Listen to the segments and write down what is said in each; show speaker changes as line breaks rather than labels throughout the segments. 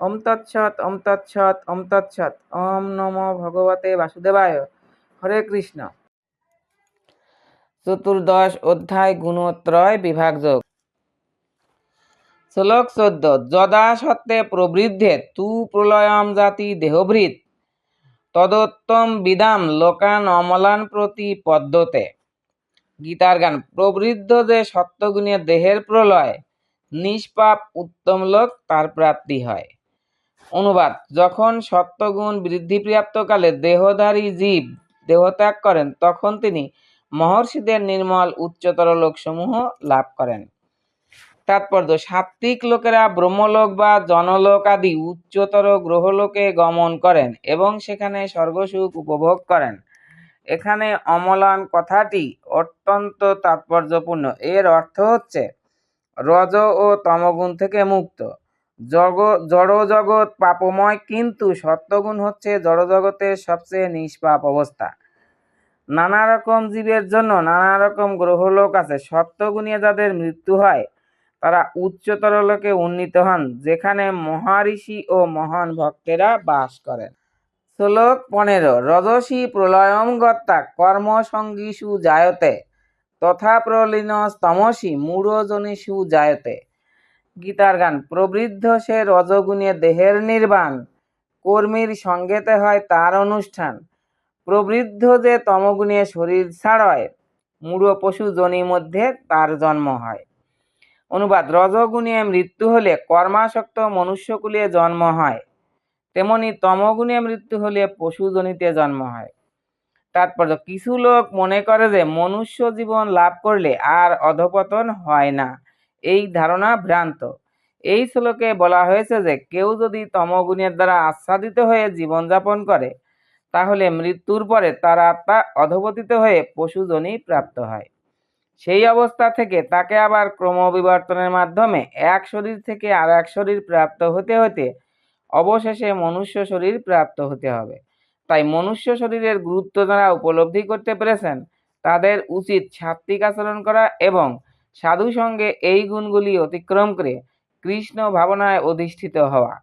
ওম তৎসৎ ওম তৎসৎ ওম তৎসৎ। ওম নমো ভগবতে বাসুদেবায়। হরে কৃষ্ণ। চতুর্দশ অধ্যায় গুণত্রয় বিভাগযোগ শ্লোক চোদ্দ। যদা সত্ত্বে প্রবৃদ্ধে তু প্রলয়ম জাতি দেহভৃত। তদোত্তম বিদাম লোকান অমলান প্রতি পদ্মতে। গীতার গান। প্রবৃদ্ধ যে সত্যগুণে দেহের প্রলয়, নিষ্পাপ উত্তম লোক তার প্রাপ্তি হয়। অনুবাদ, যখন সত্যগুণ বৃদ্ধিপ্রাপ্তকালে দেহধারী জীব দেহত্যাগ করেন, তখন তিনি মহর্ষিদের নির্মল উচ্চতর লোকসমূহ লাভ করেন। তাৎপর্য, সাত্ত্বিক লোকেরা ব্রহ্মলোক বা জনলোক আদি উচ্চতর গ্রহলোকে গমন করেন এবং সেখানে স্বর্গসুখ উপভোগ করেন। এখানে অমলান কথাটি অত্যন্ত তাৎপর্যপূর্ণ। এর অর্থ হচ্ছে, রজ ও তমগুণ থেকে মুক্ত। জড়জগৎ পাপময়, কিন্তু সত্যগুণ হচ্ছে জড়জগতের সবচেয়ে নিষ্পাপ অবস্থা। নানা রকম জীবের জন্য নানা রকম গ্রহলোক আছে। সত্যগুণিয়ে যাদের মৃত্যু হয়, তারা উচ্চতর লোকে উন্নীত হন, যেখানে মহারিষি ও মহান ভক্তেরা বাস করেন। শ্লোক পনেরো, রজসী প্রলয়ম গত্তা কর্মসঙ্গীষু জায়তে, তথা প্রলীন স্তমসী মূঢ়জনীষু জায়তে। গীতার গান, প্রবৃদ্ধ সে রজগুণে দেহের নির্বাণ, কর্মীর সঙ্গেতে হয় তার অনুষ্ঠান। প্রবৃদ্ধ যে তমগুণে শরীর ছাড়য়, মূঢ় পশু জনি মধ্যে তার জন্ম হয়। অনুবাদ, রজগুণে মৃত্যু হলে কর্মাসক্ত মনুষ্যকুলে জন্ম হয়। তেমনি তমগুণে মৃত্যু হলে পশুজনিতে জন্ম হয়। তাৎপর্য, কিছু লোক মনে করে যে মনুষ্য জীবন লাভ করলে আর অধপতন হয় না। এই ধারণা ভ্রান্ত। এই শ্লোকে বলা হয়েছে যে, কেউ যদি তমগুণের দ্বারা আচ্ছাদিত হয়ে জীবনযাপন করে, তাহলে মৃত্যুর পরে তার আত্মা অধপতিত হয়ে পশুজনই প্রাপ্ত হয়। সেই অবস্থা থেকে তাকে আবার ক্রমবিবর্তনের মাধ্যমে এক শরীর থেকে আর এক শরীর প্রাপ্ত হতে হতে অবশেষে মনুষ্য শরীর প্রাপ্ত হতে হবে। তাই মনুষ্য শরীরের গুরুত্ব যারা উপলব্ধি করতে পেরেছেন, তাদের উচিত সাত্বিক আচরণ করা এবং সাধু সঙ্গে এই গুণগুলি অতিক্রম করে কৃষ্ণ ভাবনায় অধিষ্ঠিত হওয়া।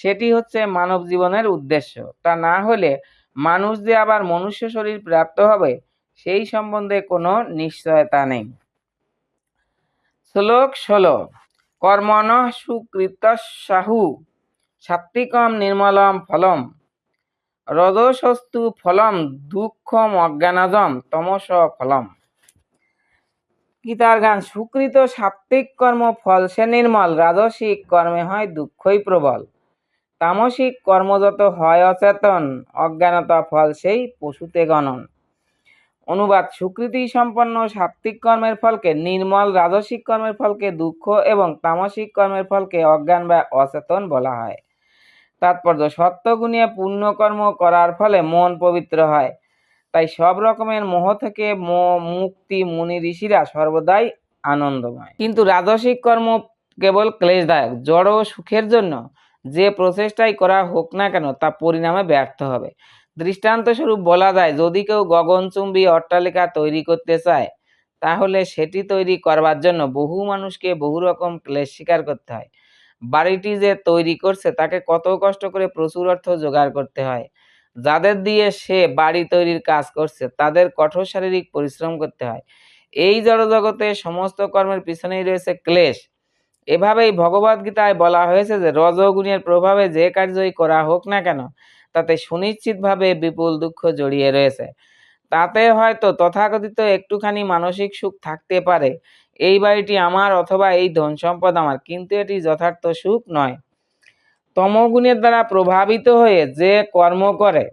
সেটি হচ্ছে মানব জীবনের উদ্দেশ্য। তা না হলে মানুষ যে আবার মনুষ্য শরীর প্রাপ্ত হবে, সেই সম্বন্ধে কোনো নিশ্চয়তা নেই। শ্লোক ষোলো, কর্মণ সুকৃত সাহু সাত্বিকম নির্মলম ফলম রজসস্তু ফলম দুঃখম অজ্ঞানজম তমস ফলম গীতার গান সুকৃত সাত্ত্বিক কর্ম, ফল সে নির্মল রাজসিক কর্মে হয় দুঃখই প্রবল। তামসিক কর্মযত হয় অচেতন, অজ্ঞানতা ফল সেই পশুতে গণন। অনুবাদ সুকৃতি সম্পন্ন সাত্ত্বিক কর্মের ফলকে, নির্মল রাজসিক কর্মের ফলকে দুঃখ এবং তামসিক কর্মের ফলকে অজ্ঞান বা অচেতন বলা হয়। তাৎপর্য সত্যগুণিয়ে পুণ্যকর্ম করার ফলে মন পবিত্র হয়। তাই সব রকমের মোহ থেকে মুক্তি মুনি ঋষিরা সর্বদাই আনন্দময়। কিন্তু রাজসিক কর্ম কেবল ক্লেশদায়ক, জড় ও সুখের জন্য যে প্রচেষ্টাই করা হোক না কেন তা পরিণামে ব্যর্থ হবে। দৃষ্টান্তস্বরূপ বলা যায়, যদি কেউ গগনচুম্বী অট্টালিকা তৈরি করতে চায়, তাহলে সেটি তৈরি করবার জন্য বহু মানুষকে বহু রকম ক্লেশ স্বীকার করতে হয়। বাড়িটি যে তৈরি করছে, তাকে কত কষ্ট করে প্রচুর অর্থ জোগাড় করতে হয়। যাদের দিয়ে সে বাড়ি তৈরির কাজ করছে, তাদের কঠোর শারীরিক পরিশ্রম করতে হয়। এই জড়জগতে সমস্ত কর্মের পিছনেই রয়েছে ক্লেশ। এভাবেই ভগবদ্গীতায় বলা হয়েছে যে, রজগুণের প্রভাবে যে কার্যই করা হোক না কেন, তাতে সুনিশ্চিতভাবে বিপুল দুঃখ জড়িয়ে রয়েছে। তাতে হয়তো তথাকথিত একটুখানি মানসিক সুখ থাকতে পারে। এই বাড়িটি আমার অথবা এই ধন সম্পদ আমার, কিন্তু এটি যথার্থ সুখ নয়। তমগুণের দ্বারা প্রভাবিত হয়ে যে কর্ম করে,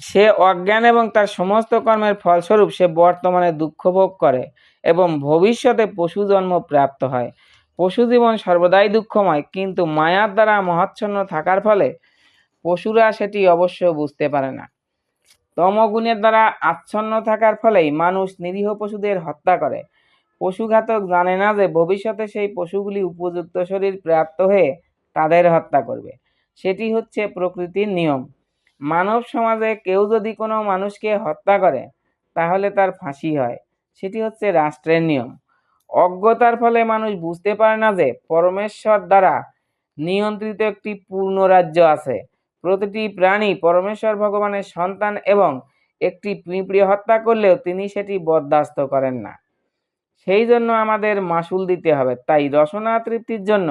সে অজ্ঞান এবং তার সমস্ত কর্মের ফলস্বরূপ সে বর্তমানে দুঃখ ভোগ করে এবং ভবিষ্যতে পশু জন্ম প্রাপ্ত হয়। পশু জীবন সর্বদাই দুঃখময়, কিন্তু মায়ার দ্বারা মহাচ্ছন্ন থাকার ফলে পশুরা সেটি অবশ্য বুঝতে পারে না। তমগুণের দ্বারা আচ্ছন্ন থাকার ফলেই মানুষ নিরীহ পশুদের হত্যা করে। পশুঘাতক জানে না যে ভবিষ্যতে সেই পশুগুলি উপযুক্ত শরীর প্রাপ্ত হয়ে তাদের হত্যা করবে। সেটি হচ্ছে প্রকৃতির নিয়ম। মানব সমাজে কেউ যদি কোনো মানুষকে হত্যা করে, তাহলে তার ফাঁসি হয়। সেটি হচ্ছে রাষ্ট্রের নিয়ম। অজ্ঞতার ফলে মানুষ বুঝতে পারে না যে পরমেশ্বর দ্বারা নিয়ন্ত্রিত একটি পূর্ণ রাজ্য আছে। প্রতিটি প্রাণী পরমেশ্বর ভগবানের সন্তান এবং একটি পিঁপড়ে হত্যা করলেও তিনি সেটি বরদাস্ত করেন না। সেই জন্য আমাদের মাসুল দিতে হবে। তাই রসনা তৃপ্তির জন্য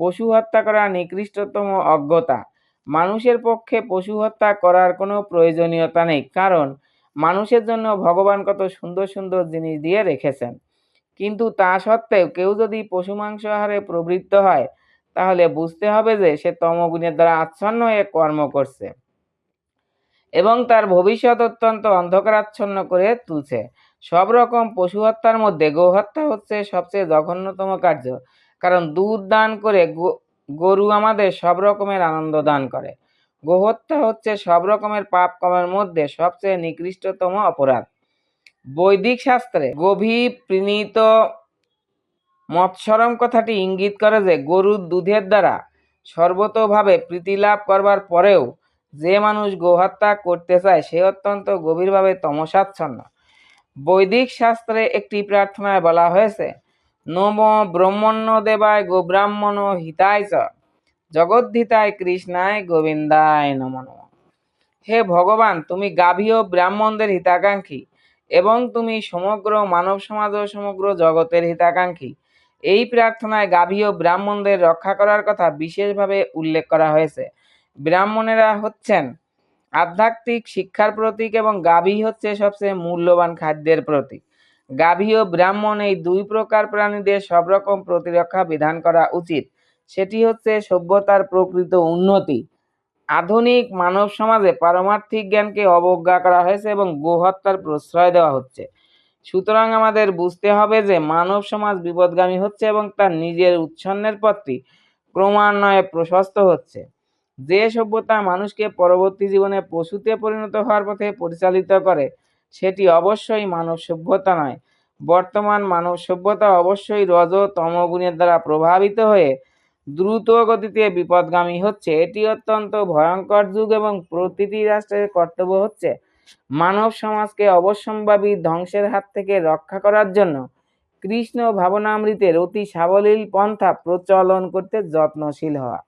পশু হত্যা করা নিকৃষ্টতম অজ্ঞতা। মানুষের পক্ষে পশু হত্যা করার কোনো প্রয়োজনীয়তা নেই, কারণ মানুষের জন্য ভগবান কত সুন্দর সুন্দর জিনিস দিয়ে রেখেছেন। কিন্তু তা সত্ত্বেও কেউ যদি পশু মাংস আহারে প্রবৃত্ত হয়, তাহলে বুঝতে হবে যে সে তমগুণের দ্বারা আচ্ছন্ন হয়ে কর্ম করছে। এবং তার ভবিষ্যৎ অত্যন্ত অন্ধকারাচ্ছন্ন করে তুলছে। সব রকম পশু হত্যার মধ্যে গোহত্যা হচ্ছে সবচেয়ে জঘন্যতম কার্য। কারণ দুধ দান করে গরু আমাদের সব রকমের আনন্দ দান করে। গোহত্যা হচ্ছে সব রকমের পাপ কর্মের মধ্যে সবচেয়ে নিকৃষ্টতম অপরাধ। বৈদিক শাস্ত্রে গভীর প্রণীত মৎসরম কথাটি ইঙ্গিত করে যে গরুর দুধের দ্বারা সর্বতভাবে প্রীতি লাভ করবার পরেও যে মানুষ গোহত্যা করতে চায় সে অত্যন্ত গভীরভাবে তমসাচ্ছন্ন। বৈদিক শাস্ত্রে একটি প্রার্থনায় বলা হয়েছে, নম ব্রহ্মণ্য দেবায় গোব্রাহ্মণ হিতায় চ, জগদ্ধিতায় কৃষ্ণায় গোবিন্দায় নম। হে ভগবান, তুমি গাভী ও ব্রাহ্মণদের হিতাকাঙ্ক্ষী এবং তুমি সমগ্র মানব সমাজ ও সমগ্র জগতের হিতাকাঙ্ক্ষী। এই প্রার্থনায় গাভী ও ব্রাহ্মণদের রক্ষা করার কথা বিশেষভাবে উল্লেখ করা হয়েছে। ব্রাহ্মণেরা হচ্ছেন আধ্যাত্মিক শিক্ষার প্রতীক এবং গাভী হচ্ছে সবচেয়ে মূল্যবান খাদ্যের প্রতীক। গাভী ও ব্রাহ্মণ এই দুই প্রকার প্রাণীদের সব রকম প্রতিরক্ষা বিধান করা উচিত। সেটি হচ্ছে সভ্যতার প্রকৃত উন্নতি। আধুনিক মানব সমাজে পারমার্থিক জ্ঞানকে অবজ্ঞা করা হয়েছে এবং গোহত্যার প্রশ্রয় দেওয়া হচ্ছে। সুতরাং আমাদের বুঝতে হবে যে মানব সমাজ বিপদগামী হচ্ছে এবং তার নিজের উচ্ছন্নের পথটি ক্রমান্বয়ে প্রশস্ত হচ্ছে। যে সভ্যতা মানুষকে পরবর্তী জীবনে পশুতে পরিণত হওয়ার পথে পরিচালিত করে, সেটি অবশ্যই মানব সভ্যতা নয়। বর্তমান মানব সভ্যতা অবশ্যই রজ তমগুণের দ্বারা প্রভাবিত হয়ে দ্রুত গতিতে বিপদগামী হচ্ছে। এটি অত্যন্ত ভয়ঙ্কর যুগ এবং প্রতিটি রাষ্ট্রের কর্তব্য হচ্ছে মানব সমাজকে অবশ্যম্ভাবী ধ্বংসের হাত থেকে রক্ষা করার জন্য। কৃষ্ণ ভাবনামৃতের অতি সাবলীল পন্থা প্রচলন করতে যত্নশীল হওয়া।